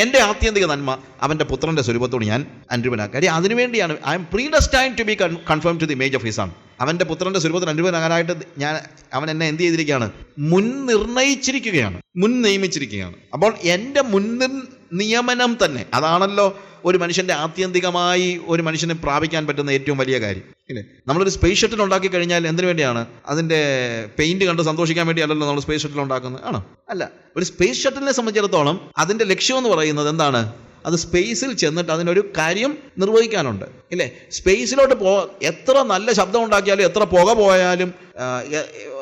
എന്റെ ആത്യന്തിക നന്മ അവന്റെ പുത്രന്റെ സ്വരൂപത്തോട് ഞാൻ അനുരൂപനാക്കുക കാര്യം അതിനുവേണ്ടിയാണ് I'm predestine to be conform to the image of his ആണ് അവന്റെ പുത്രന്റെ സ്വരൂപത്തിന് അനുഭവനാകാനായിട്ട് ഞാൻ അവൻ എന്നെ എന്ത് ചെയ്തിരിക്കുകയാണ്? മുൻ നിർണയിച്ചിരിക്കുകയാണ്. മുൻ നിയമിച്ചിരിക്കുകയാണ്. അപ്പോൾ എന്റെ മുൻ നിയമനം തന്നെ അതാണല്ലോ ഒരു മനുഷ്യന്റെ ആത്യന്തികമായി ഒരു മനുഷ്യനെ പ്രാപിക്കാൻ പറ്റുന്ന ഏറ്റവും വലിയ കാര്യം. ഇല്ലേ? നമ്മളൊരു സ്പേസ് ഷട്ടിൽ ഉണ്ടാക്കി കഴിഞ്ഞാൽ എന്തിനു വേണ്ടിയാണ്? അതിന്റെ പെയിന്റ് കണ്ട് സന്തോഷിക്കാൻ വേണ്ടിയല്ലല്ലോ നമ്മൾ സ്പേസ് ഷട്ടിൽ ഉണ്ടാക്കുന്നത് ആണോ? അല്ല ഒരു സ്പേസ് ഷട്ടിലിനെ സംബന്ധിച്ചിടത്തോളം അതിന്റെ ലക്ഷ്യം എന്ന് പറയുന്നത് എന്താണ്? അത് സ്പേസിൽ ചെന്നിട്ട് അതിനൊരു കാര്യം നിർവഹിക്കാനുണ്ട്. ഇല്ലേ? സ്പേസിലോട്ട് പോ എത്ര നല്ല ശബ്ദം ഉണ്ടാക്കിയാലും എത്ര പുക പോയാലും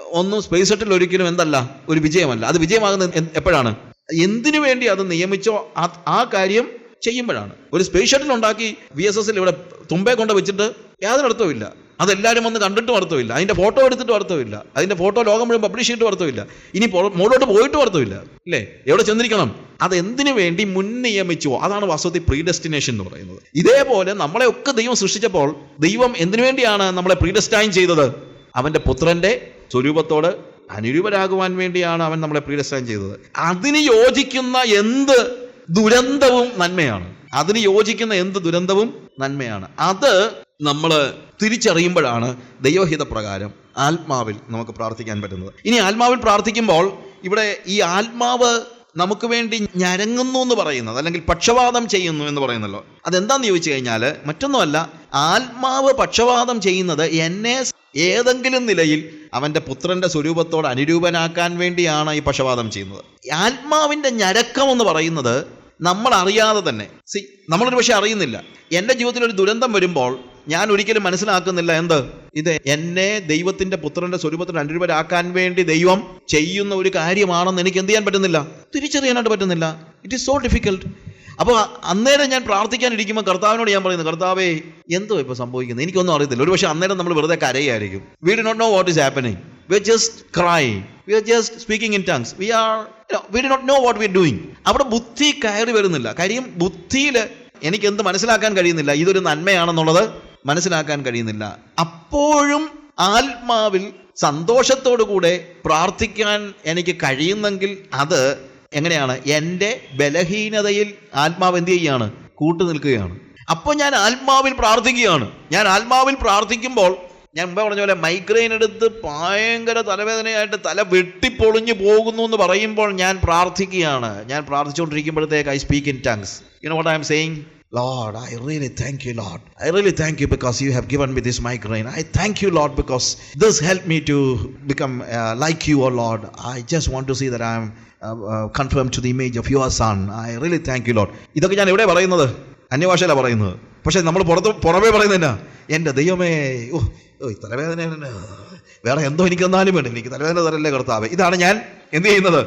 ഒന്നും സ്പേസ് ഷട്ടിൽ ഒരിക്കലും എന്തല്ല ഒരു വിജയമല്ല. അത് വിജയമാകുന്ന എപ്പോഴാണ്? എന്തിനു വേണ്ടി അത് നിയമിച്ചോ? ആ- കാര്യം ചെയ്യുമ്പോഴാണ്. ഒരു സ്പേസ് ഷട്ടിൽ ഉണ്ടാക്കി വി എസ് എസിൽ ഇവിടെ തുമ്പെ കൊണ്ട് വെച്ചിട്ട് യാതൊരു അർത്ഥവുമില്ല അതെല്ലാവരും വന്ന് കണ്ടിട്ട് അർത്ഥമില്ല. അതിന്റെ ഫോട്ടോ എടുത്തിട്ട് അർത്ഥമില്ല. അതിന്റെ ഫോട്ടോ ലോകം മുഴുവൻ പബ്ലിഷ് ചെയ്തിട്ട് അർത്ഥമില്ല. ഇനി മുകളിലോട്ട് പോയിട്ടും അർത്ഥമില്ല. അല്ലേ എവിടെ ചെന്നിരിക്കണം? അത് എന്തിനു വേണ്ടി മുൻ നിയമിച്ചുവോ? അതാണ് വാസ്തവത്തിൽ പ്രീഡെസ്റ്റിനേഷൻ എന്ന് പറയുന്നത്. ഇതേപോലെ നമ്മളെ ഒക്കെ ദൈവം സൃഷ്ടിച്ചപ്പോൾ ദൈവം എന്തിനു വേണ്ടിയാണ് നമ്മളെ പ്രീ ഡെസ്റ്റൈൻ ചെയ്തത്? അവന്റെ പുത്രന്റെ സ്വരൂപത്തോട് അനുരൂപരാകുവാൻ വേണ്ടിയാണ് അവൻ നമ്മളെ പ്രീ ഡെസ്റ്റൈൻ ചെയ്തത്. അതിന് യോജിക്കുന്ന എന്ത് ദുരന്തവും നന്മയാണ്. അതിന് യോജിക്കുന്ന എന്ത് ദുരന്തവും നന്മയാണ്. അത് നമ്മൾ തിരിച്ചറിയുമ്പോഴാണ് ദൈവഹിത പ്രകാരം ആത്മാവിൽ നമുക്ക് പ്രാർത്ഥിക്കാൻ പറ്റുന്നത്. ഇനി ആത്മാവിൽ പ്രാർത്ഥിക്കുമ്പോൾ ഇവിടെ ഈ ആത്മാവ് നമുക്ക് വേണ്ടി ഞരങ്ങുന്നു എന്ന് പറയുന്നത് അല്ലെങ്കിൽ പക്ഷപാതം ചെയ്യുന്നു എന്ന് പറയുന്നല്ലോ. അതെന്താന്ന് ചോദിച്ചു കഴിഞ്ഞാൽ മറ്റൊന്നുമല്ല ആത്മാവ് പക്ഷപാതം ചെയ്യുന്നത് എന്നെ ഏതെങ്കിലും നിലയിൽ അവന്റെ പുത്രന്റെ സ്വരൂപത്തോട് അനുരൂപനാക്കാൻ വേണ്ടിയാണ് ഈ പക്ഷപാതം ചെയ്യുന്നത്. ആത്മാവിന്റെ ഞരക്കം എന്ന് പറയുന്നത് നമ്മൾ അറിയാതെ തന്നെ. സി നമ്മളൊരു പക്ഷെ അറിയുന്നില്ല. എന്റെ ജീവിതത്തിൽ ഒരു ദുരന്തം വരുമ്പോൾ ഞാൻ ഒരിക്കലും മനസ്സിലാക്കുന്നില്ല. എന്ത്? ഇത് എന്നെ ദൈവത്തിന്റെ പുത്രന്റെ സ്വരൂപത്തിൽ അനുരൂപരാക്കാൻ വേണ്ടി ദൈവം ചെയ്യുന്ന ഒരു കാര്യമാണെന്ന് എനിക്ക് എന്ത് ചെയ്യാൻ പറ്റുന്നില്ല? തിരിച്ചറിയാനായിട്ട് പറ്റുന്നില്ല. ഇറ്റ് ഈസ് സോ ഡിഫിക്കൽട്ട് അപ്പോൾ അന്നേരം ഞാൻ പ്രാർത്ഥിക്കാനിരിക്കുമ്പോൾ കർത്താവിനോട് ഞാൻ പറയുന്നു കർത്താവേ എന്തോ ഇപ്പോൾ സംഭവിക്കുന്നത് എനിക്കൊന്നും അറിയത്തില്ല. ഒരു പക്ഷേ അന്നേരം നമ്മൾ വെറുതെ കരയായിരിക്കും. We did not know what is happening we just cry we just speaking in tongues we are we did not know what we are doing അവിടെ ബുദ്ധി കയറി വരുന്നില്ല. കാര്യം ബുദ്ധിയിൽ എനിക്ക് എന്ത് മനസ്സിലാക്കാൻ കഴിയുന്നില്ല. ഇതൊരു നന്മയാണെന്നുള്ളത് മനസ്സിലാക്കാൻ കഴിയുന്നില്ല. അപ്പോഴും ആത്മാവിൽ സന്തോഷത്തോടു കൂടെ പ്രാർത്ഥിക്കാൻ എനിക്ക് കഴിയുന്നെങ്കിൽ അത് എങ്ങനെയാണ്? എന്റെ ബലഹീനതയിൽ ആത്മാവ് എന്ത് ചെയ്യുകയാണ് കൂട്ടു നിൽക്കുകയാണ്. അപ്പോൾ ഞാൻ ആത്മാവിൽ പ്രാർത്ഥിക്കുകയാണ്. ഞാൻ ആത്മാവിൽ പ്രാർത്ഥിക്കുമ്പോൾ ഞാൻ മുമ്പേ പറഞ്ഞ പോലെ മൈഗ്രെയിൻ എടുത്ത് ഭയങ്കര തലവേദനയായിട്ട് തല വെട്ടിപ്പൊളിഞ്ഞു പോകുന്നു എന്ന് പറയുമ്പോൾ ഞാൻ പ്രാർത്ഥിക്കുകയാണ്. ഞാൻ പ്രാർത്ഥിച്ചുകൊണ്ടിരിക്കുമ്പോഴത്തേക്ക് I speak in tongues you know what I'm saying Lord, I really thank you, Lord. I really thank you because you have given me this migraine. I thank you, Lord, because this helped me to become uh, like you, oh Lord. I just want to see that I am uh, uh, confirmed to the image of your Son. I really thank you, Lord. ഇതൊക്കെ ഞാൻ എവിടെ പറയുന്നത് അന്യഭാഷയിലാണ് പറയുന്നത് പക്ഷെ നമ്മൾ പുറത്ത് പുറമേ പറയുന്നില്ല എന്റെ ദൈവമേ ഓ ഓ തലവേദന. വേറെ എന്തോ എനിക്ക് തന്നാലും വേണ്ട എനിക്ക് തലവേദന തരല്ലേ കർത്താവ് ഇതാണ് ഞാൻ എന്ത് ചെയ്യുന്നത്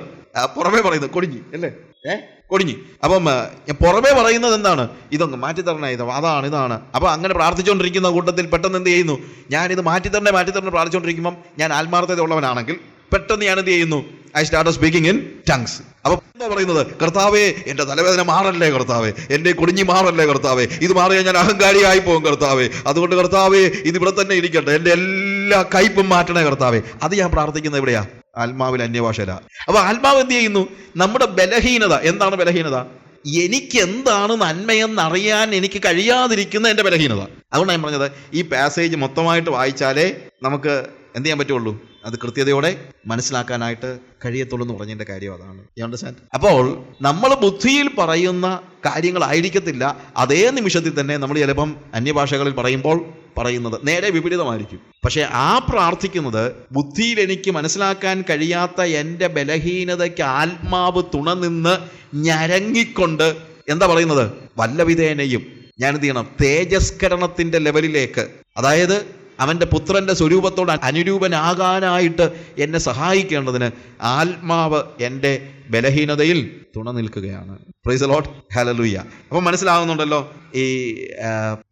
പുറമേ പറയുന്നത് കൊടിഞ്ഞി അല്ലേ ഏ? കൊടിഞ്ഞി. അപ്പം ഞാൻ പുറമേ പറയുന്നത് എന്താണ്? ഇതൊന്ന് മാറ്റിത്തരണേ ഇത് അതാണ് ഇതാണ്. അപ്പൊ അങ്ങനെ പ്രാർത്ഥിച്ചുകൊണ്ടിരിക്കുന്ന കൂട്ടത്തിൽ പെട്ടെന്ന് എന്ത് ചെയ്യുന്നു? ഞാൻ ഇത് മാറ്റിത്തരണേ മാറ്റിത്തരണേ പ്രാർത്ഥിച്ചുകൊണ്ടിരിക്കുമ്പം ഞാൻ ആത്മാർത്ഥത ഉള്ളവനാണെങ്കിൽ പെട്ടെന്ന് ഞാൻ എന്ത് ചെയ്യുന്നു? I start speaking in tongues അപ്പൊ എന്താ പറയുന്നത്? കർത്താവേ എന്റെ തലവേദന മാറല്ലേ കർത്താവേ? എന്റെ കുടിഞ്ഞി മാറല്ലേ കർത്താവേ? ഇത് മാറിയാൽ ഞാൻ അഹങ്കാരിയായി പോകും കർത്താവേ. അതുകൊണ്ട് കർത്താവേ ഇത് ഇവിടെ തന്നെ ഇരിക്കട്ടെ. എന്റെ എല്ലാ കയ്പും മാറ്റണേ കർത്താവേ. അത് ഞാൻ പ്രാർത്ഥിക്കുന്നത് എവിടെയാ? ആത്മാവിൽ അന്യഭാഷല അപ്പൊ ആത്മാവ് എന്ത് ചെയ്യുന്നു? നമ്മുടെ ബലഹീനത. എന്താണ് ബലഹീനത? എനിക്ക് എന്താണ് നന്മയെന്നറിയാൻ എനിക്ക് കഴിയാതിരിക്കുന്ന എന്റെ ബലഹീനത. അതുകൊണ്ടാണ് ഞാൻ പറഞ്ഞത് ഈ പാസേജ് മൊത്തമായിട്ട് വായിച്ചാലേ നമുക്ക് എന്ത് ചെയ്യാൻ പറ്റുള്ളൂ? അത് കൃത്യതയോടെ മനസ്സിലാക്കാനായിട്ട് കഴിയത്തുള്ളൂ എന്ന് പറഞ്ഞതിന്റെ കാര്യം അതാണ്. യു അണ്ടർസ്റ്റാൻഡ് അപ്പോൾ നമ്മൾ ബുദ്ധിയിൽ പറയുന്ന കാര്യങ്ങളായിരിക്കത്തില്ല. അതേ നിമിഷത്തിൽ തന്നെ നമ്മൾ ചിലപ്പം അന്യഭാഷകളിൽ പറയുമ്പോൾ പറയുന്നത് നേരെ വിപരീതമായിരിക്കും. പക്ഷേ ആ പ്രാർത്ഥിക്കുന്നത് ബുദ്ധിയിൽ എനിക്ക് മനസ്സിലാക്കാൻ കഴിയാത്ത എന്റെ ബലഹീനതയ്ക്ക് ആത്മാവ് തുണ നിന്ന് ഞരങ്ങിക്കൊണ്ട് എന്താ പറയുന്നത്? വല്ലവിധേനയും ഞാൻ എന്ത് ചെയ്യണം? തേജസ്കരണത്തിന്റെ ലെവലിലേക്ക്. അതായത് അവന്റെ പുത്രന്റെ സ്വരൂപത്തോട് അനുരൂപനാകാനായിട്ട് എന്നെ സഹായിക്കേണ്ടതിന് ആത്മാവ് എന്റെ ബലഹീനതയിൽ തുണ നിൽക്കുകയാണ്. പ്രൈസ് ലോട്ട് ഹലലൂയ അപ്പം മനസ്സിലാകുന്നുണ്ടല്ലോ ഈ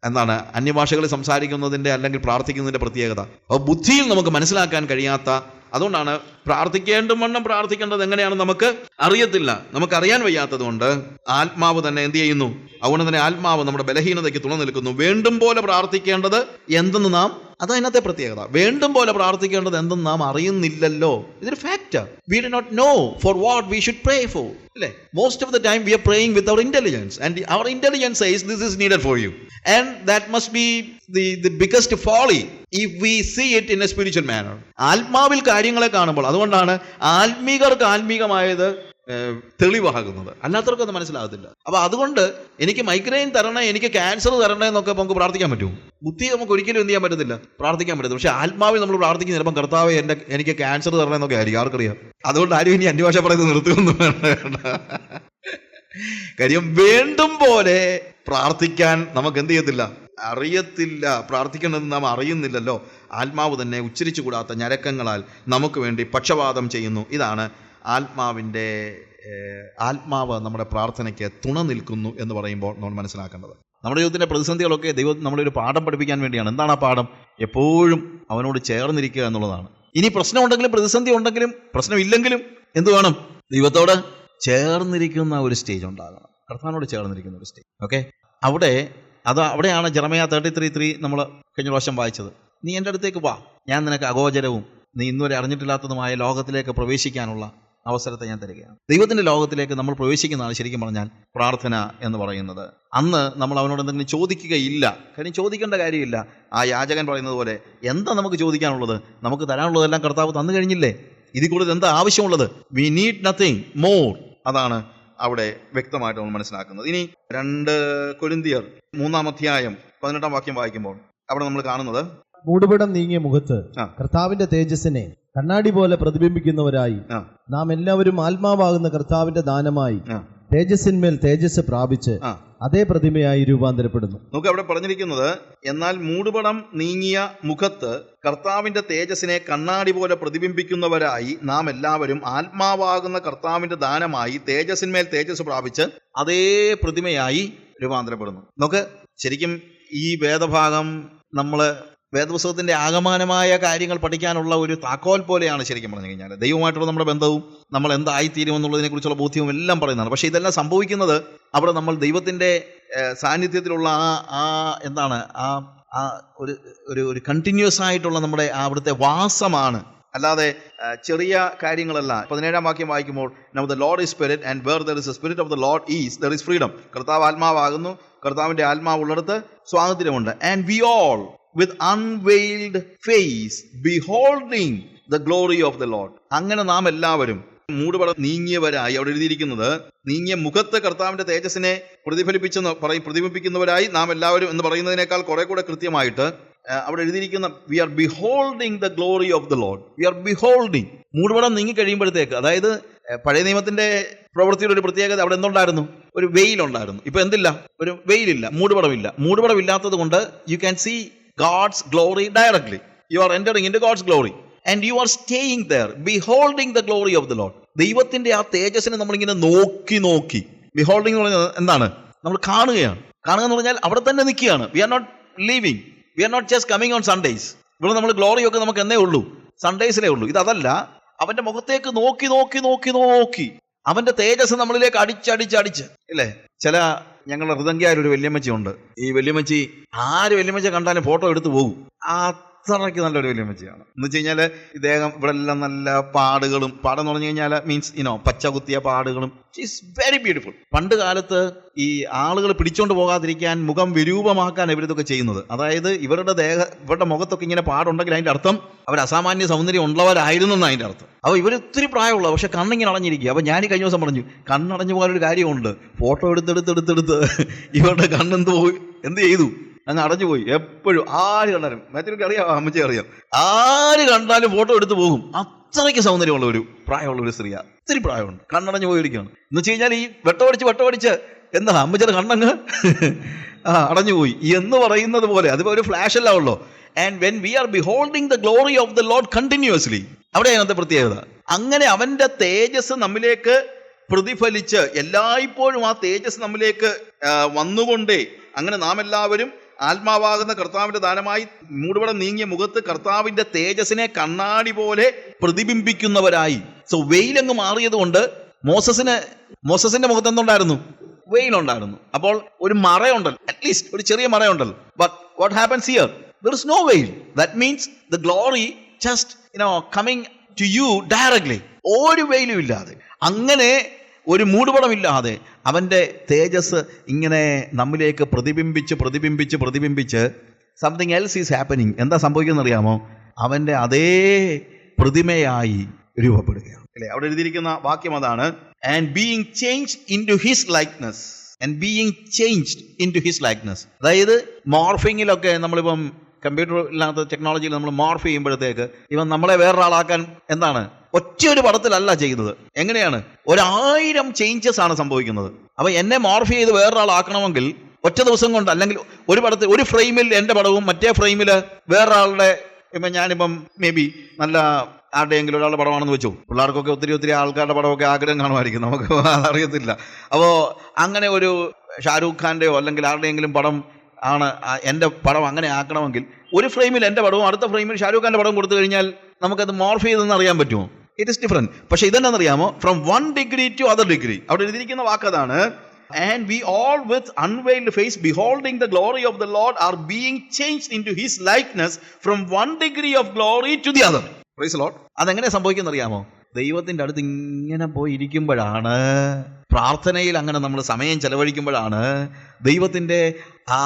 എന്താണ് അന്യഭാഷകളിൽ സംസാരിക്കുന്നതിന്റെ അല്ലെങ്കിൽ പ്രാർത്ഥിക്കുന്നതിന്റെ പ്രത്യേകത. അപ്പോൾ ബുദ്ധിയിൽ നമുക്ക് മനസ്സിലാക്കാൻ കഴിയാത്ത അതുകൊണ്ടാണ് പ്രാർത്ഥിക്കേണ്ട വണ്ണം പ്രാർത്ഥിക്കേണ്ടത് എങ്ങനെയാണ് നമുക്ക് അറിയത്തില്ല. നമുക്കറിയാൻ വയ്യാത്തത് കൊണ്ട് ആത്മാവ് തന്നെ എന്ത് ചെയ്യുന്നു? അതുകൊണ്ട് തന്നെ ആത്മാവ് നമ്മുടെ ബലഹീനതയ്ക്ക് തുണ നിൽക്കുന്നു. വേണ്ടും പോലെ പ്രാർത്ഥിക്കേണ്ടത് എന്തെന്ന് നാം അതതിനകത്തെ പ്രത്യേകത. വേണ്ടും പോലെ പ്രാർത്ഥിക്കേണ്ടത് എന്തെന്ന് നാം അറിയുന്നില്ലല്ലോ. ഇതൊരു fact we did not know for what we should pray for അല്ലേ? Most of the time we are praying with our intelligence and our intelligence says this is needed for you and that must be the the biggest folly if we see it in a spiritual manner ആത്മാവിൽ കാര്യങ്ങളെ കാണുമ്പോൾ അതുകൊണ്ടാണ് ആത്മീകർക്ക് ആത്മീകമായത് തെളിവാകുന്നത്. അല്ലാത്തവർക്ക് അത് മനസ്സിലാകത്തില്ല. അപ്പൊ അതുകൊണ്ട് എനിക്ക് മൈഗ്രെയിൻ തരണേ എനിക്ക് ക്യാൻസർ തരണേ എന്നൊക്കെ നമുക്ക് പ്രാർത്ഥിക്കാൻ പറ്റുമോ? ബുദ്ധി നമുക്ക് ഒരിക്കലും എന്ത് ചെയ്യാൻ പറ്റത്തില്ല. പ്രാർത്ഥിക്കാൻ പറ്റത്തില്ല. പക്ഷെ ആത്മാവിൽ നമ്മൾ പ്രാർത്ഥിക്കുന്ന ചിലപ്പോൾ കർത്താവ് എന്റെ എനിക്ക് ക്യാൻസർ തരണം എന്നൊക്കെ ആയിരിക്കും. ആർക്കറിയാം. അതുകൊണ്ട് ആരും ഇനി അന്യഭാഷ പറയുന്നത് നിർത്തുമെന്ന് വേണ്ട കാര്യം വേണ്ടും പോലെ പ്രാർത്ഥിക്കാൻ നമുക്ക് എന്ത് ചെയ്യത്തില്ല? അറിയത്തില്ല. പ്രാർത്ഥിക്കണമെന്ന് നാം അറിയുന്നില്ലല്ലോ. ആത്മാവ് തന്നെ ഉച്ചരിച്ചു കൂടാത്ത ഞരക്കങ്ങളാൽ നമുക്ക് വേണ്ടി പക്ഷപാതം ചെയ്യുന്നു. ഇതാണ് ആത്മാവിന്റെ ആത്മാവ് നമ്മുടെ പ്രാർത്ഥനയ്ക്ക് തുണ നിൽക്കുന്നു എന്ന് പറയുമ്പോൾ നമ്മൾ മനസ്സിലാക്കേണ്ടത്. നമ്മുടെ ജീവിതത്തിന്റെ പ്രതിസന്ധികളൊക്കെ ദൈവം നമ്മളെ ഒരു പാഠം പഠിപ്പിക്കാൻ വേണ്ടിയാണ്. എന്താണ് ആ പാഠം? എപ്പോഴും അവനോട് ചേർന്നിരിക്കുക എന്നുള്ളതാണ്. ഇനി പ്രശ്നമുണ്ടെങ്കിലും പ്രതിസന്ധി ഉണ്ടെങ്കിലും പ്രശ്നമില്ലെങ്കിലും എന്ത് വേണം? ദൈവത്തോട് ചേർന്നിരിക്കുന്ന ഒരു സ്റ്റേജ് ഉണ്ടാകണം. കർത്താനോട് ചേർന്നിരിക്കുന്ന ഒരു സ്റ്റേജ് ഓക്കെ അവിടെ അത് അവിടെയാണ് ജെറമയ തേർട്ടി ത്രീ ത്രീ നമ്മൾ കഴിഞ്ഞ പ്രാവശ്യം വായിച്ചത്. നീ എന്റെ അടുത്തേക്ക് വാ. ഞാൻ നിനക്ക് അഗോചരവും നീ ഇന്നുവരെ അറിഞ്ഞിട്ടില്ലാത്തതുമായ ലോകത്തിലേക്ക് പ്രവേശിക്കാനുള്ള അവസരത്തെ ഞാൻ തരികയാണ്. ദൈവത്തിന്റെ ലോകത്തിലേക്ക് നമ്മൾ പ്രവേശിക്കുന്നതാണ് ശരിക്കും പറഞ്ഞാൽ പ്രാർത്ഥന എന്ന് പറയുന്നത്. അന്ന് നമ്മൾ അവനോട് എന്തെങ്കിലും ചോദിക്കുകയില്ല. കാര്യം ചോദിക്കേണ്ട കാര്യമില്ല. ആ യാചകൻ പറയുന്നത് പോലെ എന്താ നമുക്ക് ചോദിക്കാനുള്ളത്? നമുക്ക് തരാനുള്ളതെല്ലാം കർത്താവ് തന്നു കഴിഞ്ഞില്ലേ? ഇതിൽ കൂടുതൽ എന്താ ആവശ്യമുള്ളത്? വി നീഡ് നത്തിങ് മോർ അതാണ് അവിടെ വ്യക്തമായിട്ട് നമ്മൾ മനസ്സിലാക്കുന്നത്. ഇനി രണ്ട് കൊരിന്തിയർ മൂന്നാം അധ്യായം പതിനെട്ടാം വാക്യം വായിക്കുമ്പോൾ അവിടെ നമ്മൾ കാണുന്നത് മൂടുപടം നീങ്ങിയ മുഖത്ത് കർത്താവിന്റെ തേജസ്സിനെ കണ്ണാടി പോലെ പ്രതിബിംബിക്കുന്നവരായി നാം എല്ലാവരും ആത്മാവാകുന്ന കർത്താവിന്റെ ദാനമായി തേജസ്സിന്മേൽ തേജസ് പ്രാപിച്ച് അതേ പ്രതിമയായി രൂപാന്തരപ്പെടുന്നു. നമുക്ക് അവിടെ പറഞ്ഞിരിക്കുന്നത് എന്നാൽ മൂടുപടം നീങ്ങിയ മുഖത്ത് കർത്താവിന്റെ തേജസ്സിനെ കണ്ണാടി പോലെ പ്രതിബിംബിക്കുന്നവരായി നാം എല്ലാവരും ആത്മാവാകുന്ന കർത്താവിന്റെ ദാനമായി തേജസ്സിന്മേൽ തേജസ് പ്രാപിച്ച് അതേ പ്രതിമയായി രൂപാന്തരപ്പെടുന്നു. നമുക്ക് ശരിക്കും ഈ വേദഭാഗം നമ്മൾ വേദപുസ്തകത്തിന്റെ ആകമാനമായ കാര്യങ്ങൾ പഠിക്കാനുള്ള ഒരു താക്കോൽ പോലെയാണ് ശരിക്കും പറഞ്ഞു കഴിഞ്ഞാൽ ദൈവമായിട്ടുള്ള നമ്മുടെ ബന്ധവും നമ്മൾ എന്തായിത്തീരും എന്നുള്ളതിനെ കുറിച്ചുള്ള ബോധ്യവും എല്ലാം പറയുന്നതാണ്. പക്ഷേ ഇതെല്ലാം സംഭവിക്കുന്നത് അവിടെ നമ്മൾ ദൈവത്തിന്റെ സാന്നിധ്യത്തിലുള്ള ആ ആ എന്താണ് ആ ആ ഒരു ഒരു ഒരു കണ്ടിന്യൂസ് ആയിട്ടുള്ള നമ്മുടെ അവിടുത്തെ വാസമാണ്. അല്ലാതെ ചെറിയ കാര്യങ്ങളല്ല. പതിനേഴാം വാക്യം വായിക്കുമ്പോൾ now the Lord is spirit and where there is a spirit of the Lord is there is freedom കർത്താവ് ആത്മാവാകുന്നു. കർത്താവിന്റെ ആത്മാവ് ഉള്ളിടത്ത് സ്വാതന്ത്ര്യമുണ്ട്. And we all with unveiled face beholding the glory of the Lord അങ്ങനെ നാം എല്ലാവരും മൂടുപടം നീങ്ങിയവരായി അവിടെ എഴുതിയിരിക്കുന്നത് നീങ്ങിയ മുഖത്ത് കർത്താവിന്റെ തേജസ്സിനെ പ്രതിഫലിപ്പിച്ചെന്ന് പറയും പ്രതിബിംബിക്കുന്നവരായി നാം എല്ലാവരും എന്ന് പറയുന്നതിനേക്കാൾ കുറെ കൂടെ കൃത്യമായിട്ട് അവിടെ എഴുതിയിരിക്കുന്ന we are beholding the glory of the Lord we are beholding മൂടുപടം നീങ്ങി കഴിയുമ്പോഴത്തേക്ക് അതായത് പഴയ നിയമത്തിന്റെ പ്രവൃത്തിയുടെ ഒരു പ്രത്യേകത അവിടെ എന്തുണ്ടായിരുന്നു? ഒരു വെയിലുണ്ടായിരുന്നു ഇപ്പൊ എന്തില്ല? ഒരു വെയിലില്ല മൂടുപടമില്ല. മൂടുപടമില്ലാത്തത് കൊണ്ട് you can see God's glory directly you are entering in God's glory and you are staying there beholding the glory of the Lord ദൈവത്തിന്റെ ആ തേജസ്സിനെ നമ്മളിങ്ങനെ നോക്കി നോക്കി. ബിഹോൾഡിംഗ് എന്ന് പറയുന്നത് എന്താണ്? നമ്മൾ കാണുകയാണ്. കാണുക എന്ന് പറഞ്ഞാൽ അവിടെ തന്നെ നിൽക്കുകയാണ്. We are not leaving we are not just coming on Sundays ഇവിടെ നമ്മൾ ഗ്ലോറി ഒക്കെ നമുക്ക് എന്നേ ഉള്ളൂ. സൺഡേസിലേ ഉള്ളൂ. ഇതല്ല അവന്റെ മുഖത്തേക്ക് നോക്കി നോക്കി നോക്കി നോക്കി. അവന്റെ തേജസ് നമ്മളിലേക്ക് അടിച്ചടിച്ചടിച്ച് ഇല്ലേ? ചില ഞങ്ങളുടെ ഹൃദംഗിയായ ഒരു വല്യമ്മച്ചി ഉണ്ട് ഈ വല്യമ്മച്ചി ആര് വല്യമ്മച്ച കണ്ടാലും ഫോട്ടോ എടുത്തു പോകും. അത്രയ്ക്ക് നല്ലൊരു വല്യമ്മച്ചിയാണ് എന്ന് വെച്ച് കഴിഞ്ഞാൽ ഇദ്ദേഹം ഇവിടെ എല്ലാം നല്ല പാടുകളും പാടെന്ന് പറഞ്ഞു കഴിഞ്ഞാൽ മീൻസ് ഇനോ പച്ച കുത്തിയ പാടുകളും. ഈസ് വെരി ബ്യൂട്ടിഫുൾ പണ്ട് കാലത്ത് ഈ ആളുകൾ പിടിച്ചോണ്ട് പോകാതിരിക്കാൻ മുഖം വിരൂപമാക്കാൻ ഇവരിതൊക്കെ ചെയ്യുന്നത്. അതായത് ഇവരുടെ ദേഹ ഇവരുടെ മുഖത്തൊക്കെ ഇങ്ങനെ പാടുണ്ടെങ്കിൽ അതിന്റെ അർത്ഥം അവർ അസാമാന്യ സൗന്ദര്യം ഉള്ളവരായിരുന്നു എന്നാണ് അതിന്റെ അർത്ഥം. അപ്പോൾ ഇവർ ഒത്തിരി പ്രായമുള്ള പക്ഷെ കണ്ണിങ്ങനെ അടഞ്ഞിരിക്കുക. അപ്പോൾ ഞാൻ കഴിഞ്ഞ ദിവസം പറഞ്ഞു കണ്ണടഞ്ഞു പോകാനൊരു കാര്യമുണ്ട്. ഫോട്ടോ എടുത്തെടുത്തെടുത്തെടുത്ത് ഇവരുടെ കണ്ണെന്ത് പോയി? എന്ത് ചെയ്തു? അങ്ങ് അടഞ്ഞുപോയി എപ്പോഴും ആര് കണ്ടാലും മാത്യുക്ക് അറിയാം അമ്മച്ചി അറിയാം. ആര് കണ്ടാലും ഫോട്ടോ എടുത്തു പോകും. അത്രയ്ക്ക് സൗന്ദര്യമുള്ള ഒരു പ്രായമുള്ള ഒരു സ്ത്രീയാ. ഒത്തിരി പ്രായമുണ്ട്. കണ്ണടഞ്ഞു പോയിരിക്കുകയാണ്. എന്ന് വെച്ച് കഴിഞ്ഞാൽ ഈ വെട്ടമടിച്ച് വെട്ടമടിച്ച് എന്താ അമ്മച്ചിയുടെ കണ്ണങ്ങ്? ആ അടഞ്ഞുപോയി എന്ന് പറയുന്നത് പോലെ അതിപ്പോ ഒരു ഫ്ലാഷ് അല്ല ഉള്ളൂ? And when we are beholding the glory of the Lord continuously അവിടെ അതിനകത്തെ പ്രത്യേകത അങ്ങനെ അവന്റെ തേജസ് നമ്മിലേക്ക് പ്രതിഫലിച്ച് എല്ലായ്പ്പോഴും ആ തേജസ് നമ്മിലേക്ക് വന്നുകൊണ്ടേ അങ്ങനെ നാം എല്ലാവരും ആത്മാവാകുന്ന കർത്താവിന്റെ ദാനമായി മൂടുപടം നീങ്ങിയ മുഖത്ത് കർത്താവിന്റെ തേജസ്സിനെ കണ്ണാടി പോലെ പ്രതിബിംബിക്കുന്നവരായി. സോ വെയിലങ്ങ് മാറിയത് കൊണ്ട് മോസസിന് മോസസിന്റെ മുഖത്ത് എന്തുണ്ടായിരുന്നു? വെയിലുണ്ടായിരുന്നു. അപ്പോൾ ഒരു മറയുണ്ടല്ലോ. അറ്റ്ലീസ്റ്റ് ഒരു ചെറിയ മറയുണ്ടല്ലോ. But what happens here there is no veil that means the glory just you know coming to you directly ഒരു വെയിലും ഇല്ലാതെ. അങ്ങനെ ഒരു മൂടുപടമില്ലാതെ അവന്റെ തേജസ് ഇങ്ങനെ നമ്മിലേക്ക് പ്രതിബിംബിച്ച് പ്രതിബിംബിച്ച് പ്രതിബിംബിച്ച് സംതിങ് എൽസ് ഈസ് ഹാപ്പനിങ് എന്താ സംഭവിക്കുന്നത് അറിയാമോ അവന്റെ അതേ പ്രതിമയായി രൂപപ്പെടുകയാണ്. അല്ലേ? അവിടെ എഴുതിയിരിക്കുന്ന വാക്യം അതാണ് and being change into his likeness and being changed into his likeness അതായത് മോർഫിങ്ങിലൊക്കെ നമ്മളിപ്പം കമ്പ്യൂട്ടർ ഇല്ലാത്ത ടെക്നോളജിയിൽ നമ്മൾ മോർഫ് ചെയ്യുമ്പോഴത്തേക്ക് ഇവൻ നമ്മളെ വേറൊരാളാക്കാൻ എന്താണ്? ഒറ്റ ഒരു പടത്തിലല്ല ചെയ്യുന്നത്. എങ്ങനെയാണ്? ഒരായിരം ചേഞ്ചസ് ആണ് സംഭവിക്കുന്നത്. അപ്പം എന്നെ മോർഫ് ചെയ്ത് വേറൊരാളാക്കണമെങ്കിൽ ഒറ്റ ദിവസം കൊണ്ട് അല്ലെങ്കിൽ ഒരു പടത്തിൽ ഒരു ഫ്രെയിമിൽ എന്റെ പടവും മറ്റേ ഫ്രെയിമിൽ വേറൊരാളുടെ ഇപ്പം ഞാനിപ്പം മേ ബി നല്ല ആരുടെയെങ്കിലും ഒരാളുടെ പടമാണെന്ന് വെച്ചു. പിള്ളേർക്കൊക്കെ ഒത്തിരി ഒത്തിരി ആൾക്കാരുടെ പടമൊക്കെ ആഗ്രഹം കാണുമായിരിക്കും. നമുക്ക് അറിയത്തില്ല അപ്പോൾ അങ്ങനെ ഒരു ഷാരൂഖ് ഖാന്റെയോ അല്ലെങ്കിൽ ആരുടെയെങ്കിലും പടം ആണ് എന്റെ പടം അങ്ങനെ ആക്കണമെങ്കിൽ ഒരു ഫ്രെയിമിൽ എന്റെ പടവും അടുത്ത ഫ്രെയിമിൽ ഷാരൂഖ് ഖാന്റെ പടം കൊടുത്തു കഴിഞ്ഞാൽ നമുക്കത് മോർഫ് ചെയ്തെന്ന് അറിയാൻ പറ്റുമോ? ഇറ്റ് ഇസ് ഡിഫറെന്റ് പക്ഷേ ഇതെന്താണെന്നറിയാമോ from one degree to other degree അവിടെ എഴുതിയിരിക്കുന്ന വാക്കതാണ് and we all with unveiled face beholding the glory of the Lord are being change into his likeness from one degree of glory to the other praise Lord അതെങ്ങനെ സംഭവിക്കുന്നറിയാമോ ദൈവത്തിന്റെ അടുത്ത് ഇങ്ങനെ പോയി ഇരിക്കുമ്പോഴാണ് പ്രാർത്ഥനയിൽ അങ്ങനെ നമ്മൾ സമയം ചെലവഴിക്കുമ്പോഴാണ് ദൈവത്തിന്റെ ആ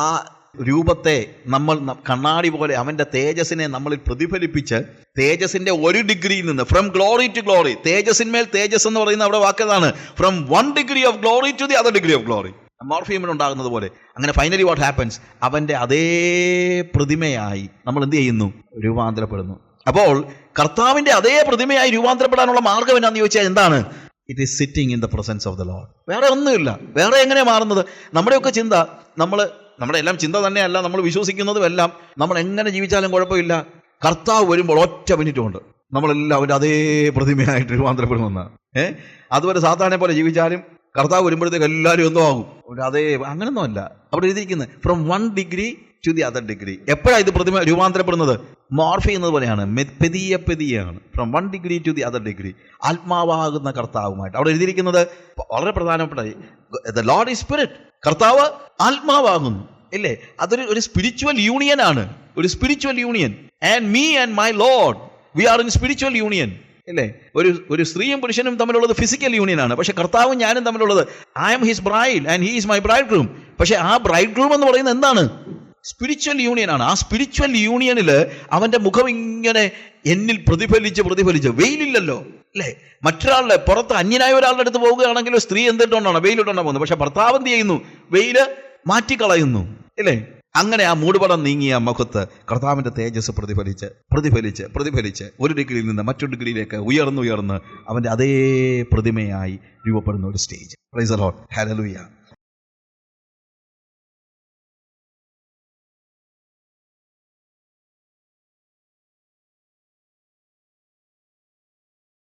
രൂപത്തെ നമ്മൾ കണ്ണാടി പോലെ അവന്റെ തേജസ്സിനെ നമ്മളിൽ പ്രതിഫലിപ്പിച്ച് തേജസ്സിന്റെ ഒരു ഡിഗ്രിയിൽ നിന്ന് ഫ്രം ഗ്ലോറി ടു ഗ്ലോറി തേജസ്സിന്മേൽ തേജസ് എന്ന് പറയുന്ന അവിടെ വാക്കതാണ് from one degree of glory to the other degree of glory മോർഫിയമിൽ ഉണ്ടാകുന്നത് പോലെ. അങ്ങനെ ഫൈനലി വാട്ട് ഹാപ്പൻസ് അവന്റെ അതേ പ്രതിമയായി നമ്മൾ എന്ത് ചെയ്യുന്നു? രൂപാന്തരപ്പെടുന്നു. അപ്പോൾ കർത്താവിന്റെ അതേ പ്രതിമയായി രൂപാന്തരപ്പെടാനുള്ള മാർഗം എന്നാന്ന് ചോദിച്ചാൽ എന്താണ്? It is sitting in the presence of the Lord വേറെ ഒന്നുമില്ല. വേറെ എങ്ങനെയാണ് മാറുന്നത്? നമ്മുടെയൊക്കെ ചിന്ത നമ്മൾ നമ്മുടെ എല്ലാം ചിന്ത തന്നെയല്ല നമ്മൾ വിശ്വസിക്കുന്നതും എല്ലാം നമ്മൾ എങ്ങനെ ജീവിച്ചാലും കുഴപ്പമില്ല. കർത്താവ് വരുമ്പോൾ ഒറ്റ മിനിറ്റ് കൊണ്ട് നമ്മളെല്ലാം അവന്റെ അതേ പ്രതിമയായിട്ട് രൂപാന്തരപ്പെടുമെന്ന് ഏഹ് അതുവരെ സാധാരണ പോലെ ജീവിച്ചാലും കർത്താവ് വരുമ്പോഴത്തേക്ക് എല്ലാവരും ഒന്നും ആകും? അതേ അങ്ങനൊന്നും അല്ല. അവിടെ എഴുതിയിരിക്കുന്നത് from one degree to the other degree എപ്പോഴാണ് ഇത് പ്രതിമ രൂപാന്തരപ്പെടുന്നത്? മോർഫ് ചെയ്യുന്നത് പോലെയാണ്. പെതിയ പെതിയാണ് from one degree to the other degree ആത്മാവാകുന്ന കർത്താവുമായിട്ട്. അവിടെ എഴുതിയിരിക്കുന്നത് വളരെ പ്രധാനപ്പെട്ട ദ ലോഡ് ഈ സ്പിരിറ്റ് കർത്താവ് ആത്മാവാകുന്നു. ഇല്ലേ? അതൊരു ഒരു സ്പിരിച്വൽ യൂണിയൻ ആണ്. ഒരു spiritual union and me and my Lord we are in spiritual union ഇല്ലേ ഒരു ഒരു സ്ത്രീയും പുരുഷനും തമ്മിലുള്ളത് ഫിസിക്കൽ യൂണിയൻ ആണ്. പക്ഷെ കർത്താവും ഞാനും തമ്മിലുള്ളത് I'm his bride and he is my bridegroom പക്ഷെ ആ ബ്രൈഡ് ഗ്രൂം എന്ന് പറയുന്നത് എന്താണ്? സ്പിരിച്വൽ യൂണിയൻ ആണ്. ആ സ്പിരിച്വൽ യൂണിയനിൽ അവന്റെ മുഖം ഇങ്ങനെ എന്നിൽ പ്രതിഫലിച്ച് പ്രതിഫലിച്ച് വെയിലില്ലല്ലോ അല്ലേ? മറ്റൊരാളുടെ പുറത്ത് അന്യനായ ഒരാളുടെ അടുത്ത് പോവുകയാണെങ്കിലും സ്ത്രീ എന്തിട്ടുണ്ടാണ്? വെയിലിട്ടുണ്ടാകുന്നത് പക്ഷെ ഭർത്താവ് എന്ത് ചെയ്യുന്നു? വെയിൽ മാറ്റിക്കളയുന്നു ഇല്ലേ അങ്ങനെ ആ മൂടുപടം നീങ്ങിയ മുഖത്ത് കർത്താവിന്റെ തേജസ് പ്രതിഫലിച്ച് പ്രതിഫലിച്ച് പ്രതിഫലിച്ച് ഒരു ഡിഗ്രിയിൽ നിന്ന് മറ്റൊരു ഡിഗ്രിയിലേക്ക് ഉയർന്നുയർന്ന് അവന്റെ അതേ പ്രതിമയായി രൂപപ്പെടുന്ന ഒരു സ്റ്റേജ്. പ്രൈസ് ലോട്ട് ഹലലുയ